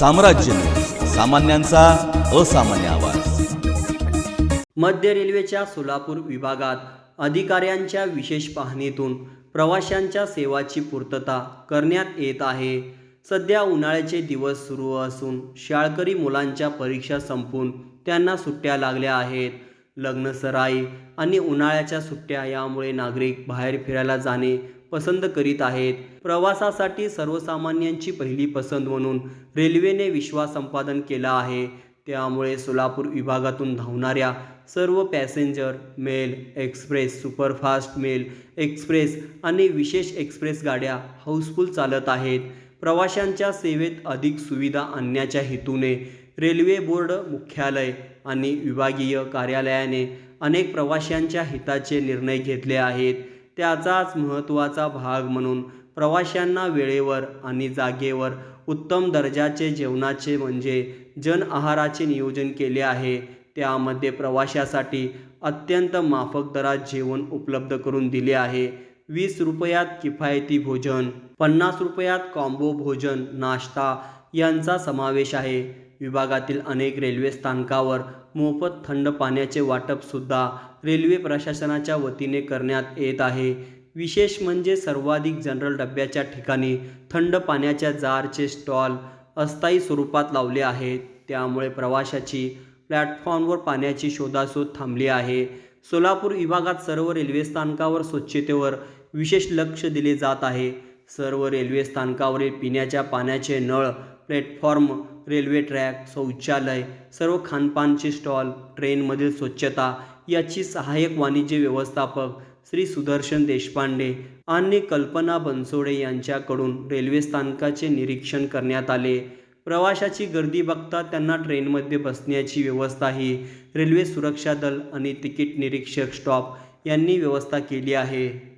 साम्राज्य. सामान्यांचा असामान्य आवाज. मध्य रेल्वेच्या सोलापूर विभागात अधिकाऱ्यांच्या विशेष पाहणीतून प्रवाशांच्या सेवाची पूर्तता करण्यात येत आहे. सध्या उन्हाळ्याचे दिवस सुरू असून शाळकरी मुलांच्या परीक्षा संपून त्यांना सुट्ट्या लागल्या आहेत. लग्नसराई आणि उन्हाळ्याच्या सुट्ट्या यामुळे नागरिक बाहेर फिरायला जाणे पसंत करीत आहेत. प्रवासासाठी सर्वसामान्यांची पहिली पसंत म्हणून रेल्वेने विश्वास संपादन केला आहे. त्यामुळे सोलापूर विभागातून धावणाऱ्या सर्व passenger mail express superfast mail express आणि विशेष एक्सप्रेस गाड्या हाऊसफुल चालत आहेत. प्रवाशांच्या सेवेत अधिक सुविधा आणण्याच्या हेतूने रेल्वे बोर्ड मुख्यालय आणि विभागीय कार्यालयाने अनेक प्रवाशांच्या हिताचे निर्णय घेतले आहेत. त्याचाच महत्त्वाचा भाग म्हणून प्रवाशांना वेळेवर आणि जागेवर उत्तम दर्जाचे जेवणाचे म्हणजे जन आहाराचे नियोजन केले आहे. त्यामध्ये प्रवाशासाठी अत्यंत माफक दरात जेवण उपलब्ध करून दिले आहे. वीस रुपयात किफायती भोजन पन्नास रुपयात कॉम्बो भोजन नाश्ता यांचा समावेश आहे. विभागातील अनेक रेल्वे स्थानकावर मोफत थंड पाण्याचे वाटपसुद्धा रेल्वे प्रशासनाच्या वतीने करण्यात येत आहे. विशेष म्हणजे सर्वाधिक जनरल डब्याच्या ठिकाणी थंड पाण्याच्या जारचे स्टॉल अस्थायी स्वरूपात लावले आहेत. त्यामुळे प्रवाशाची प्लॅटफॉर्मवर पाण्याची शोधाशोध थांबली आहे. सोलापूर विभागात सर्व रेल्वे स्थानकावर स्वच्छतेवर विशेष लक्ष दिले जात आहे. सर्व रेल्वे स्थानकावरील पिण्याच्या पाण्याचे नळ प्लॅटफॉर्म रेल्वे ट्रॅक शौचालय सर्व खानपानचे स्टॉल ट्रेनमधील स्वच्छता याची सहाय्यक वाणिज्य व्यवस्थापक श्री सुदर्शन देशपांडे आणि कल्पना बनसोडे यांच्याकडून रेल्वे स्थानकाचे निरीक्षण करण्यात आले. प्रवाशाची गर्दी बघता त्यांना ट्रेनमध्ये बसण्याची व्यवस्थाही रेल्वे सुरक्षा दल आणि तिकीट निरीक्षक स्टॉप यांनी व्यवस्था केली आहे.